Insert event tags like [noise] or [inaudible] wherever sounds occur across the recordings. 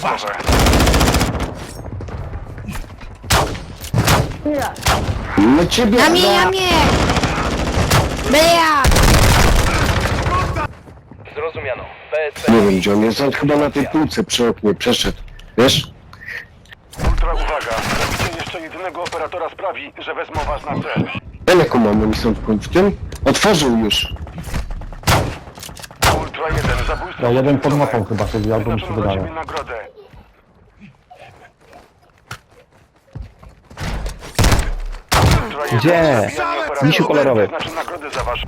głowę. Na ciebie! Na mnie, na mnie! Zrozumiano. PSP. Nie wiem gdzie on jest, on chyba na tej półce przy oknie przeszedł. Wiesz? Ultra uwaga. Zabicie jeszcze jedynego operatora sprawi, że wezmą was na cel. Jaką mamy oni są w w tym? Otworzył już. Ultra 1, zabójstwo. Ja jeden pod mapą chyba siedzi, albo mi się Wyznaczono dla wydaje. ciebie nagrodę. Ultra 1, Gdzie? zabijanie operatora Misiu kolorowy. Wyznaczy nagrodę za wasz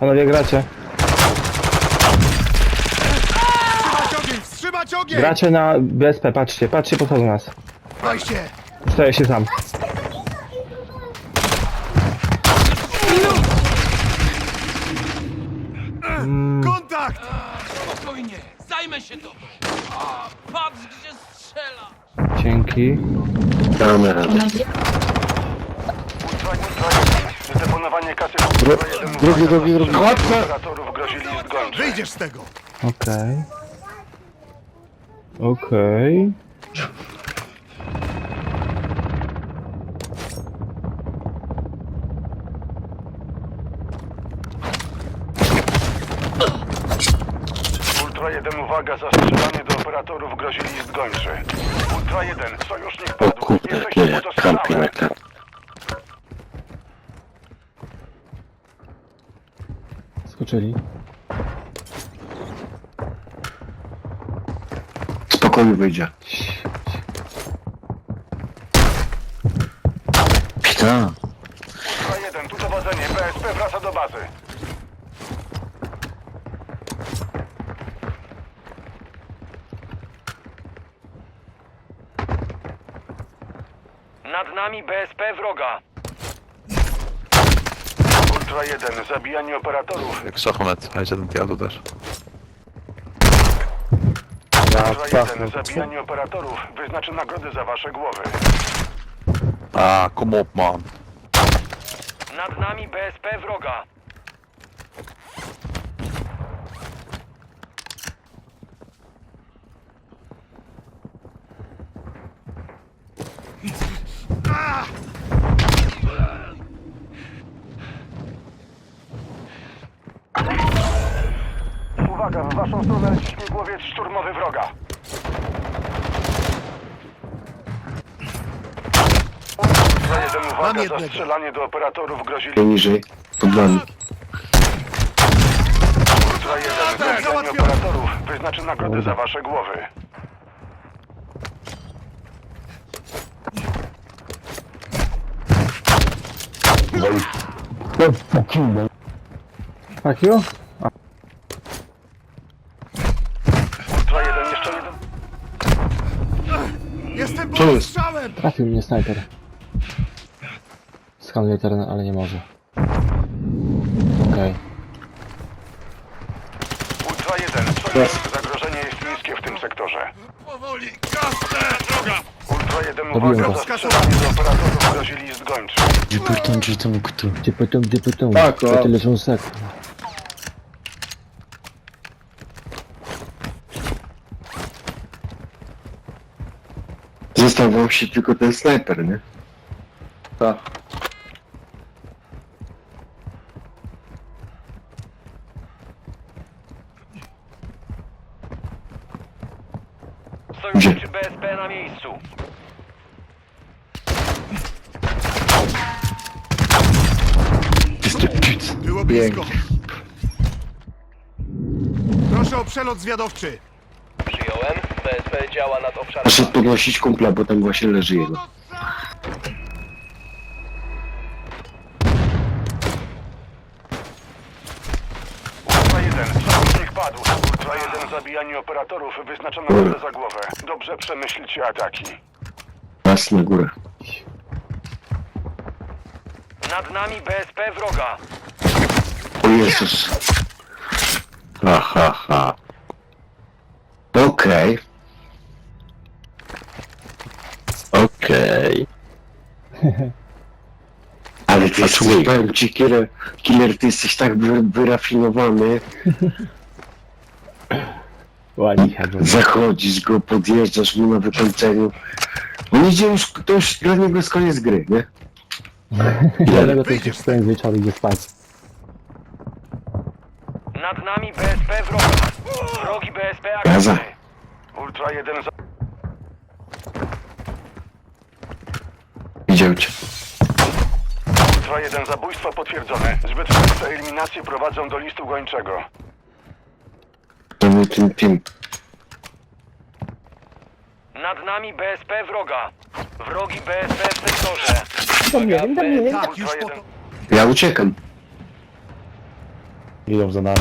Panowie gracie? Wstrzymać ogień! Gracie na BSP, patrzcie, patrzcie podchodzą nas. Wejście! Staję się sam. Kontakt! Spokojnie, zajmę się tobą. A, patrz gdzie strzela. Dzięki. 1. Zdeponowanie kasy Dru- Ultra 1 drugi, drugi, drugi. Operatorów. Wyjdziesz z tego! Okej. Okej. Ultra 1, uwaga, zastrzelanie do operatorów grozi list gończy. Ultra 1, sojusznik O padł. kurde, Jesteście nie, pod kampi na ten. Skoczyli. Spokojnie wyjdzie. Pita. Ultra 1, tu dowodzenie. PSP wraca do bazy. Nad nami BSP wroga. Ultra 1, zabijanie operatorów. Jak szachmat, a ten diabł też. Ultra 1, zabijanie operatorów wyznaczy nagrody za wasze głowy. A, come up, man. Nad nami BSP wroga. Leci śmigłowiec szturmowy wroga. Ultra 1, Mam uwaga, jednego. zastrzelanie do operatorów grozi Niżej. Pod nami. Ultra 1, zabijanie załatwione. operatorów wyznaczy nagrody za wasze głowy. Fuck you? Ultra 1, jeszcze jeden. Jestem Co pod jest? strzałem! Trafił mnie snajper. Skanuje teren, ale nie może. Okej. Ultra 1, sojusznik, zagrożenie jest niskie w tym sektorze. Powoli! Kasnę! Droga! Ultra 1, Zabiłem uwaga, go. zastrzelanie do operatorów grozi list gończy. Gdzie pytam, gdzie pytam? Tak, o. To tyle są sek. Został wam się tylko ten snajper, nie? Tak. Sojuszniczy BSP na miejscu. Było blisko! Proszę o przelot zwiadowczy! BSP działa nad obszarem. Poszedł podnosić kumpla, bo tam właśnie leży jego. Ultra 1, sojusznik padł. Ultra 1, zabijanie operatorów wyznaczono nagrodę za głowę. Dobrze przemyślcie ataki. Raz na górę. Nad nami BSP wroga. O Jezus. Ha, ha, ha. Okej. Okej. [laughs] Ale ty jesteś, powiem ci, killer, killer, ty jesteś tak wy, wyrafinowany. [laughs] Go. Zachodzisz go, podjeżdżasz mu na wykończeniu. On idzie już, to już dla niego jest koniec gry, nie? [laughs] Dlatego to już ten wieczór idzie spać. Nad nami BSP wroga. Wrogi BSP Gaza. aktywny. Ultra 1 za... Cię. Ultra 1 zabójstwo potwierdzone. Zbyt częste eliminacje prowadzą do listu gończego. To był ten team. Nad nami BSP wroga. Wrogi BSP w sektorze. Tak, już po to. Ja uciekam. Idą za nami.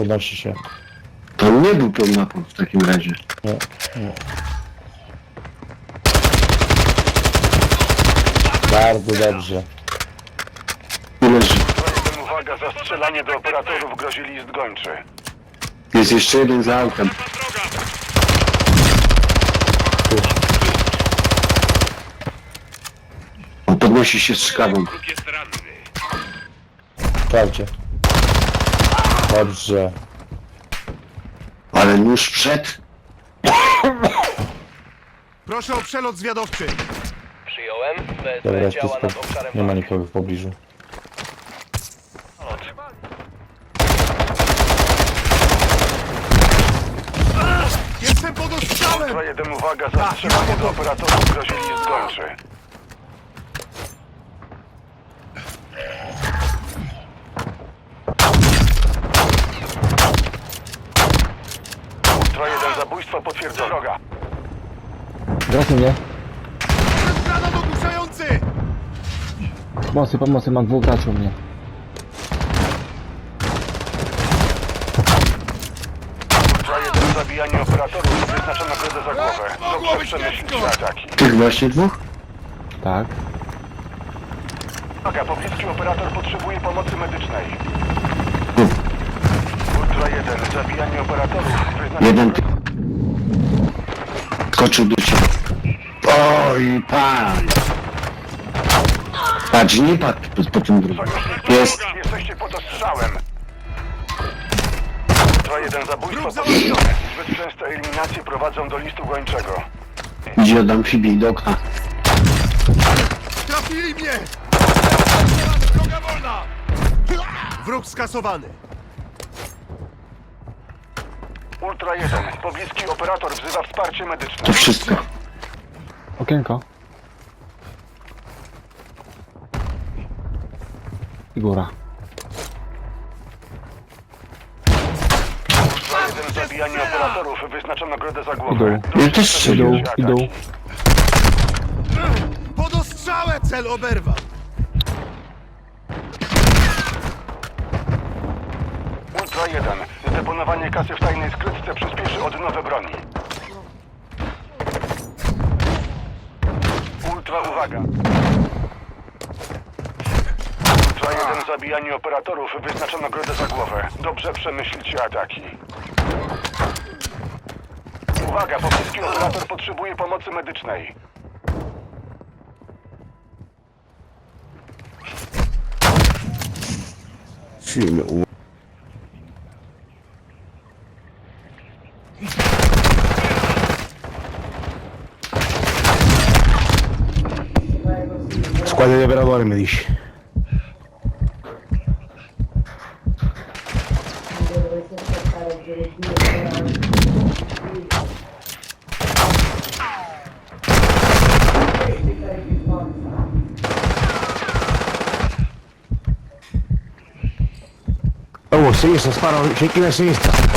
Podnosi się. To nie był pod mapą w takim razie. Nie, nie. Bardzo dobrze. Leży. 1 uwaga, zastrzelanie do operatorów grozi list gończy. Jest jeszcze jeden za autem. On podnosi się z szkawą. Sprawdźcie. Dobrze. Ale nóż przed. Proszę o przelot zwiadowczy. Przyjąłem. Dobra, jest działa nad obszarem Nie ma walki. nikogo w pobliżu. Jestem pod ostrzałem! 1 uwaga, zastrzelanie do operatorów grozi list gończy. Ultra 1 zabójstwo potwierdzone. Droga. Wracaj mnie. Granat ogłuszający! Pomocy, pomocy, mam dwóch graczy u mnie. Ultra 1 zabijanie operatorów wyznaczono kredę za głowę. mogło Dobrze być przemyślić ciężko. ataki. Tych właśnie dwóch? Tak. Uwaga, pobliski operator potrzebuje pomocy medycznej. Ultra 1 zabijanie operatorów wyznaczono Jeden ty... Skoczył do ciebie. Oj, pan! Patrz, nie patrz po, po tym drugim. Jest. Jesteście pod ostrzałem. Ultra 1 zabójstwo potwierdzone. Zbyt częste eliminacje prowadzą do listu gończego. Idzie od amfibii do okna. Trafili mnie! Droga wolna! Wróg skasowany. Ultra 1. Pobliski operator wzywa wsparcie medyczne. To wszystko. Okienko. I góra. Ultra 1 zabijanie operatorów wyznaczono kredę za głowę. Ja też. Idą, idą. Pod! Cel oberwał. Ultra 1. Zdeponowanie kasy w tajnej skrytce przyspieszy odnowę broni. Ultra uwaga. Ultra 1 zabijanie operatorów wyznaczono nagrodę za głowę. Dobrze przemyślcie ataki. Uwaga, pobliski operator potrzebuje pomocy medycznej. Pode beber agora, me diz. Oh, sinistra, sparo, shaking la sinistra.